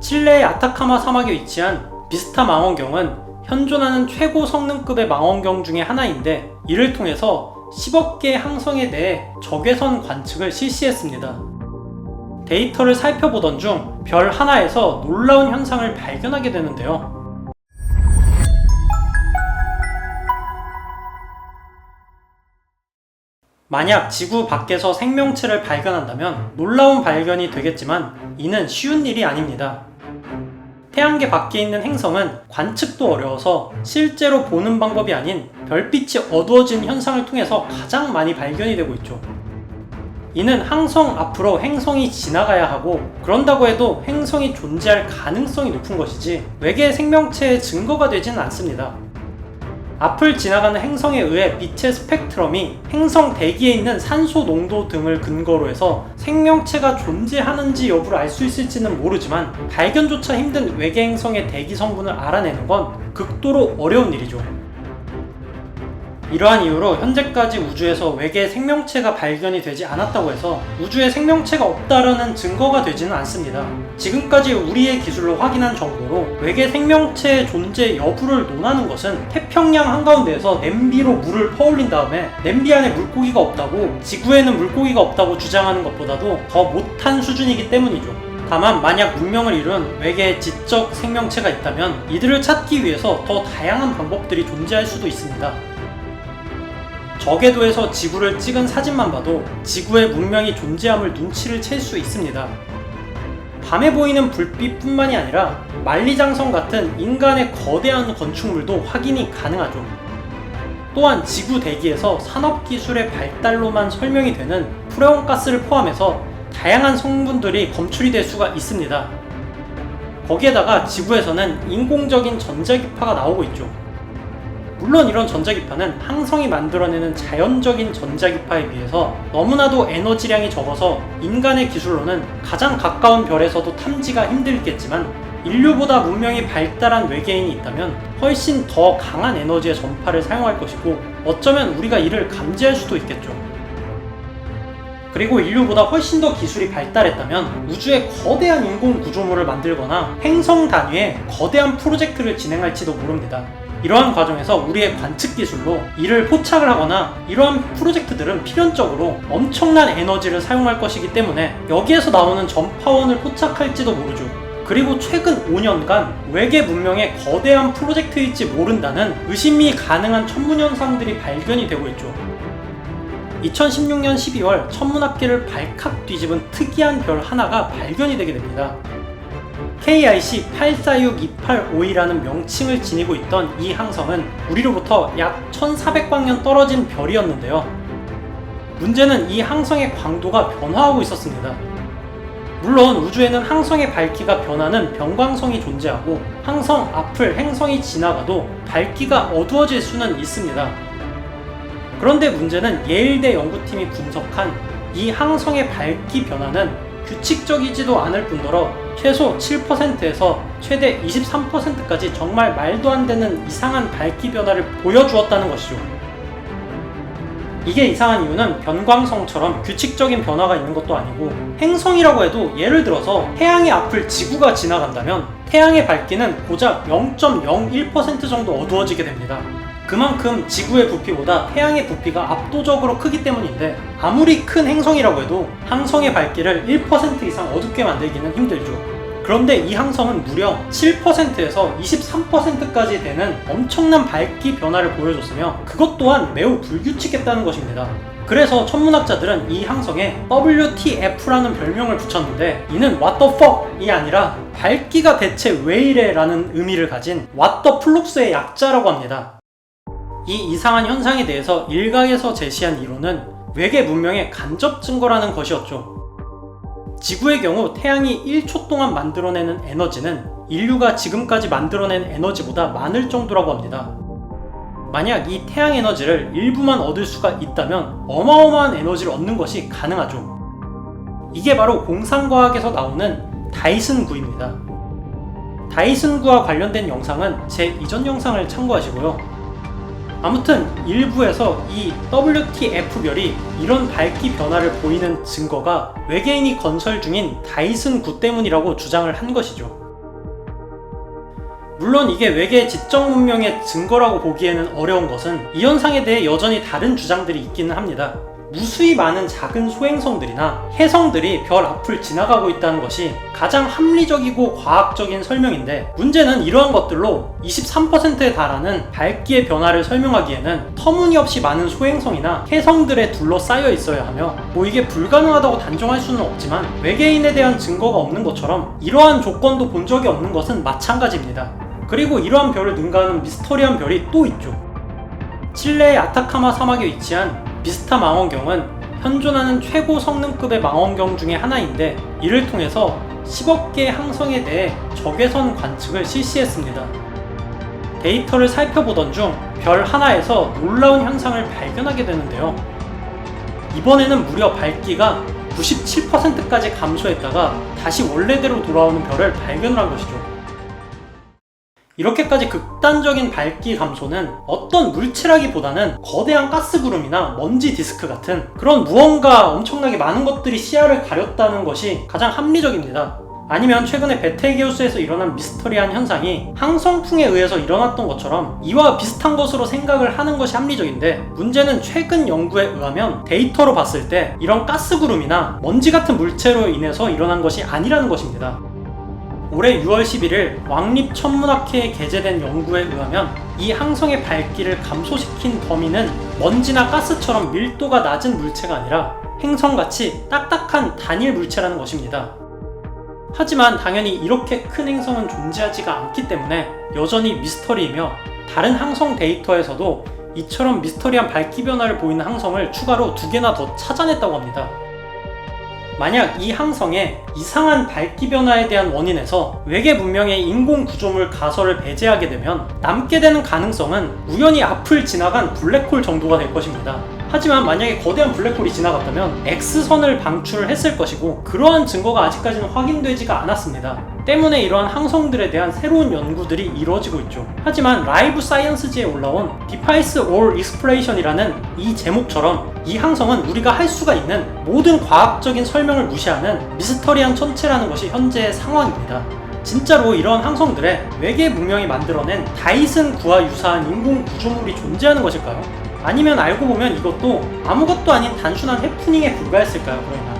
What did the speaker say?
칠레의 아타카마 사막에 위치한 비스타 망원경은 현존하는 최고 성능급의 망원경 중에 하나인데 이를 통해서 10억 개의 항성에 대해 적외선 관측을 실시했습니다. 데이터를 살펴보던 중 별 하나에서 놀라운 현상을 발견하게 되는데요. 만약 지구 밖에서 생명체를 발견한다면 놀라운 발견이 되겠지만 이는 쉬운 일이 아닙니다. 태양계 밖에 있는 행성은 관측도 어려워서 실제로 보는 방법이 아닌 별빛이 어두워진 현상을 통해서 가장 많이 발견이 되고 있죠. 이는 항성 앞으로 행성이 지나가야 하고 그런다고 해도 행성이 존재할 가능성이 높은 것이지 외계 생명체의 증거가 되지는 않습니다. 앞을 지나가는 행성에 의해 빛의 스펙트럼이 행성 대기에 있는 산소 농도 등을 근거로 해서 생명체가 존재하는지 여부를 알 수 있을지는 모르지만 발견조차 힘든 외계 행성의 대기 성분을 알아내는 건 극도로 어려운 일이죠. 이러한 이유로 현재까지 우주에서 외계 생명체가 발견이 되지 않았다고 해서 우주에 생명체가 없다라는 증거가 되지는 않습니다. 지금까지 우리의 기술로 확인한 정도로 외계 생명체의 존재 여부를 논하는 것은 태평양 한가운데에서 냄비로 물을 퍼올린 다음에 냄비 안에 물고기가 없다고 지구에는 물고기가 없다고 주장하는 것보다도 더 못한 수준이기 때문이죠. 다만 만약 문명을 이룬 외계 지적 생명체가 있다면 이들을 찾기 위해서 더 다양한 방법들이 존재할 수도 있습니다. 저궤도에서 지구를 찍은 사진만 봐도 지구의 문명이 존재함을 눈치를 챌 수 있습니다. 밤에 보이는 불빛뿐만이 아니라 만리장성 같은 인간의 거대한 건축물도 확인이 가능하죠. 또한 지구 대기에서 산업기술의 발달로만 설명이 되는 프레온 가스를 포함해서 다양한 성분들이 검출이 될 수가 있습니다. 거기에다가 지구에서는 인공적인 전자기파가 나오고 있죠. 물론 이런 전자기파는 항성이 만들어내는 자연적인 전자기파에 비해서 너무나도 에너지량이 적어서 인간의 기술로는 가장 가까운 별에서도 탐지가 힘들겠지만 인류보다 문명이 발달한 외계인이 있다면 훨씬 더 강한 에너지의 전파를 사용할 것이고 어쩌면 우리가 이를 감지할 수도 있겠죠. 그리고 인류보다 훨씬 더 기술이 발달했다면 우주에 거대한 인공 구조물을 만들거나 행성 단위의 거대한 프로젝트를 진행할지도 모릅니다. 이러한 과정에서 우리의 관측 기술로 이를 포착을 하거나 이러한 프로젝트들은 필연적으로 엄청난 에너지를 사용할 것이기 때문에 여기에서 나오는 전파원을 포착할지도 모르죠. 그리고 최근 5년간 외계 문명의 거대한 프로젝트일지 모른다는 의심이 가능한 천문현상들이 발견이 되고 있죠. 2016년 12월 천문학계를 발칵 뒤집은 특이한 별 하나가 발견이 되게 됩니다. KIC 846285이라는 명칭을 지니고 있던 이 항성은 우리로부터 약 1400광년 떨어진 별이었는데요. 문제는 이 항성의 광도가 변화하고 있었습니다. 물론 우주에는 항성의 밝기가 변하는 변광성이 존재하고 항성 앞을 행성이 지나가도 밝기가 어두워질 수는 있습니다. 그런데 문제는 예일대 연구팀이 분석한 이 항성의 밝기 변화는 규칙적이지도 않을 뿐더러 최소 7%에서 최대 23%까지 정말 말도 안 되는 이상한 밝기 변화를 보여주었다는 것이죠. 이게 이상한 이유는 변광성처럼 규칙적인 변화가 있는 것도 아니고 행성이라고 해도 예를 들어서 태양의 앞을 지구가 지나간다면 태양의 밝기는 고작 0.01% 정도 어두워지게 됩니다. 그만큼 지구의 부피보다 태양의 부피가 압도적으로 크기 때문인데 아무리 큰 행성이라고 해도 항성의 밝기를 1% 이상 어둡게 만들기는 힘들죠. 그런데 이 항성은 무려 7%에서 23%까지 되는 엄청난 밝기 변화를 보여줬으며 그것 또한 매우 불규칙했다는 것입니다. 그래서 천문학자들은 이 항성에 WTF라는 별명을 붙였는데 이는 What the fuck이 아니라 밝기가 대체 왜 이래 라는 의미를 가진 What the fllux의 약자라고 합니다. 이 이상한 현상에 대해서 일각에서 제시한 이론은 외계 문명의 간접 증거라는 것이었죠. 지구의 경우 태양이 1초 동안 만들어내는 에너지는 인류가 지금까지 만들어낸 에너지보다 많을 정도라고 합니다. 만약 이 태양 에너지를 일부만 얻을 수가 있다면 어마어마한 에너지를 얻는 것이 가능하죠. 이게 바로 공상과학에서 나오는 다이슨 구입니다. 다이슨 구와 관련된 영상은 제 이전 영상을 참고하시고요. 아무튼 일부에서 이 WTF별이 이런 밝기 변화를 보이는 증거가 외계인이 건설 중인 다이슨 구 때문이라고 주장을 한 것이죠. 물론 이게 외계의 지적 문명의 증거라고 보기에는 어려운 것은 이 현상에 대해 여전히 다른 주장들이 있기는 합니다. 무수히 많은 작은 소행성들이나 해성들이 별 앞을 지나가고 있다는 것이 가장 합리적이고 과학적인 설명인데 문제는 이러한 것들로 23%에 달하는 밝기의 변화를 설명하기에는 터무니없이 많은 소행성이나 해성들에 둘러싸여 있어야 하며 뭐 이게 불가능하다고 단정할 수는 없지만 외계인에 대한 증거가 없는 것처럼 이러한 조건도 본 적이 없는 것은 마찬가지입니다. 그리고 이러한 별을 능가하는 미스터리한 별이 또 있죠. 칠레의 아타카마 사막에 위치한 비스타 망원경은 현존하는 최고 성능급의 망원경 중에 하나인데 이를 통해서 10억 개의 항성에 대해 적외선 관측을 실시했습니다. 데이터를 살펴보던 중 별 하나에서 놀라운 현상을 발견하게 되는데요. 이번에는 무려 밝기가 97%까지 감소했다가 다시 원래대로 돌아오는 별을 발견한 것이죠. 이렇게까지 극단적인 밝기 감소는 어떤 물체라기보다는 거대한 가스 구름이나 먼지 디스크 같은 그런 무언가 엄청나게 많은 것들이 시야를 가렸다는 것이 가장 합리적입니다. 아니면 최근에 베텔게우스에서 일어난 미스터리한 현상이 항성풍에 의해서 일어났던 것처럼 이와 비슷한 것으로 생각을 하는 것이 합리적인데 문제는 최근 연구에 의하면 데이터로 봤을 때 이런 가스 구름이나 먼지 같은 물체로 인해서 일어난 것이 아니라는 것입니다. 올해 6월 11일 왕립천문학회에 게재된 연구에 의하면 이 항성의 밝기를 감소시킨 범위는 먼지나 가스처럼 밀도가 낮은 물체가 아니라 행성같이 딱딱한 단일 물체라는 것입니다. 하지만 당연히 이렇게 큰 행성은 존재하지가 않기 때문에 여전히 미스터리이며 다른 항성 데이터에서도 이처럼 미스터리한 밝기 변화를 보이는 항성을 추가로 두 개나 더 찾아냈다고 합니다. 만약 이 항성의 이상한 밝기 변화에 대한 원인에서 외계 문명의 인공 구조물 가설을 배제하게 되면 남게 되는 가능성은 우연히 앞을 지나간 블랙홀 정도가 될 것입니다. 하지만 만약에 거대한 블랙홀이 지나갔다면 X선을 방출을 했을 것이고 그러한 증거가 아직까지는 확인되지가 않았습니다. 때문에 이러한 항성들에 대한 새로운 연구들이 이루어지고 있죠. 하지만 라이브 사이언스지에 올라온 Defies All Exploration이라는 이 제목처럼 이 항성은 우리가 할 수가 있는 모든 과학적인 설명을 무시하는 미스터리한 천체라는 것이 현재의 상황입니다. 진짜로 이런 항성들에 외계 문명이 만들어낸 다이슨 구와 유사한 인공 구조물이 존재하는 것일까요? 아니면 알고 보면 이것도 아무것도 아닌 단순한 해프닝에 불과했을까요? 그러면